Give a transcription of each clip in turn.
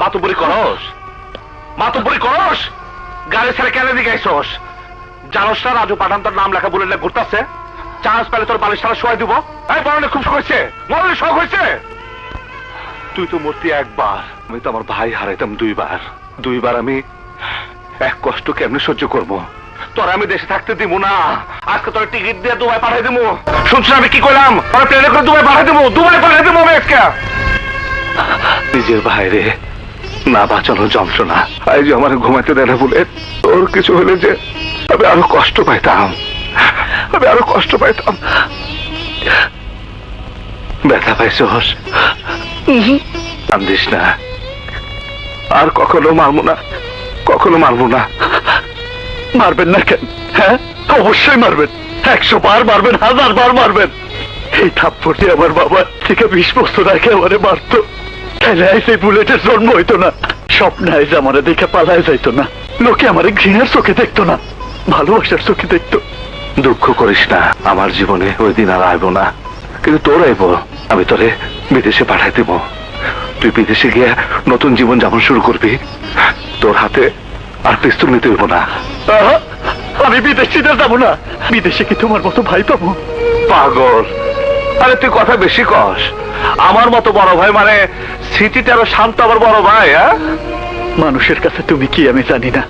মাতুপুরি করস। মাতুপুরি করস? গাড়ি ছেড়ে কেন দিকে আইসস? জানোস না রাজু পাঠান তোর নাম লেখা বুলেট ঘুরতেছে? চান্স পেলে তোর বালিশ সারা শোয়াই দিব। এই বরণে খুব হয়েছে। মরণে শখ হয়েছে। তুই তো মূর্তি একবার। আমি তো আমার ভাই হারাইতাম দুইবার। দুইবার আমি এক কষ্ট কেমনে সহ্য করব? তোর আমি দেশে থাকতে দিব না। আজকে তোর টিকিট দিয়ে দুবাই পাঠাই দিব শুনছিস আমি কি করলাম তোর প্লেনে করে দুবাই পাঠাই দিব দুবাই পাঠাই দিব আমি আজকে। নিজের বাইরে না বাঁচানো যন্ত্রণা। এই যে আমার ঘুমাইতে দেয় না বলে তোর কিছু হলে যে আমি আরও কষ্ট পাইতাম। আমি আরও কষ্ট পাইতাম। ব্যথা পাইছস কান্দিস না। আর কখনো মারবো না কখনো মারবো না। মারবেন না কেন? হ্যাঁ? অবশ্যই মারবেন। একশো বার মারবেন হাজার বার মারবেন। এই থাপ্পড়টি আমার বাবা থেকে বিশ বছর আগে আমারে মারত। তাহলে সেই বুলেটের জন্ম হইতো না। স্বপ্নায় যে আমারে দেখে পালায় যাইতো না। লোকে আমারে ঘৃণার চোখে দেখতো না। ভালোবাসার চোখে দেখতো। দুঃখ করিস না আমার জীবনে ওই দিন আর আইব না। কিন্তু তোর আইব আমি তোরে বিদেশে পাঠাই দেব। তুই বিদেশে গিয়ে নতুন জীবন যাপন শুরু করবি। তোর হাতে আর পিস্তল নিতে হইব না। আমি বিদেশিদের যাব না। বিদেশে কি তোমার মতো ভাই পাবো? পাগল। আরে তুই কথা বেশি কস। আমার মতো বড় ভাই মানে স্মৃতিতে আরও শান্ত আমার বড় ভাই হ্যাঁ? মানুষের কাছে তুমি কি আমি জানি না।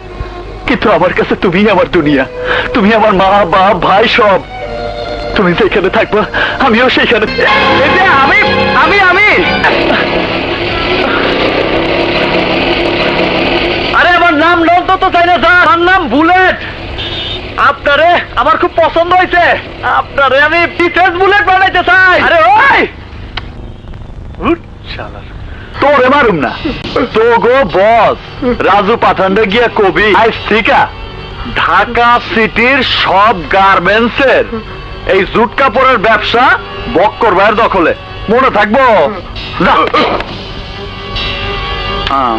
কিন্তু আমার কাছে তুমি আমার দুনিয়া। তুমি আমার মা বাপ ভাই সব। তুমি যেখানে থাকবা আমিও সেইখানে আমি আমি আমি! আরে আমার নাম নন্দ তো চাই না স্যার আমার নাম বুলেট। আপনারে আমার খুব পছন্দ হয়েছে। আপনারে আমি বিশেষ বুলেট বানাইতে চাই। আরে ওই। মারুম না। তো গো বস রাজু পাঠানরে গিয়া কবি। ঢাকা সিটির সব গার্মেন্টস এর এই জুট কাপড়ের ব্যবসা বক্কর ভাইয়ের দখলে। মনে থাকব। আহ।